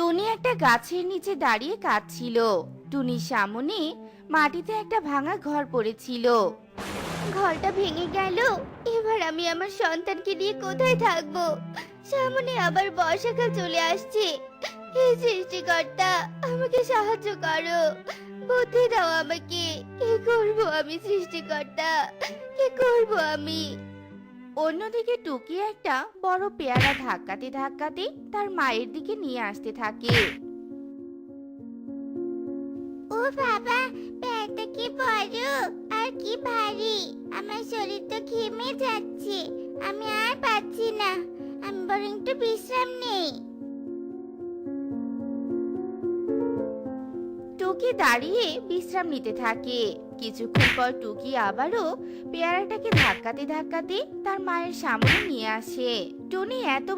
টুনি একটা গাছের নিচে দাঁড়িয়ে কাঁদছিল। টুনির সামনে মাটিতে একটা ভাঙা ঘর পড়েছিল। ঘরটা ভেঙে গেল। এবার আমি আমার সন্তানকে নিয়ে কোথায় থাকব? সামনে আবার বর্ষাকাল চলে আসছে। হে সৃষ্টিকর্তা, আমাকে সাহায্য করো। বুদ্ধি দাও আমাকে। কি করব আমি সৃষ্টিকর্তা? কি করব আমি? অন্যদিকে টুকি একটা বড় পেয়ারা ধাক্কাতে ধাক্কাতে তার মায়ের দিকে নিয়ে আসতে থাকে। ও বাবা, পেয়ারাটা কি বড় আর কি ভারী? আমার শরীর তো ঘেমে যাচ্ছে, আমি আর পাচ্ছি না। আমি বরং একটু বিশ্রাম নেই। টুকি দাঁড়িয়ে বিশ্রাম নিতে থাকে। কিছুক্ষণ পর টুকি আবারও পেয়ারাটাকে ধাক্কাতে ধাক্কাতে তার মায়ের সামনে নিয়ে আসে। টুনি এত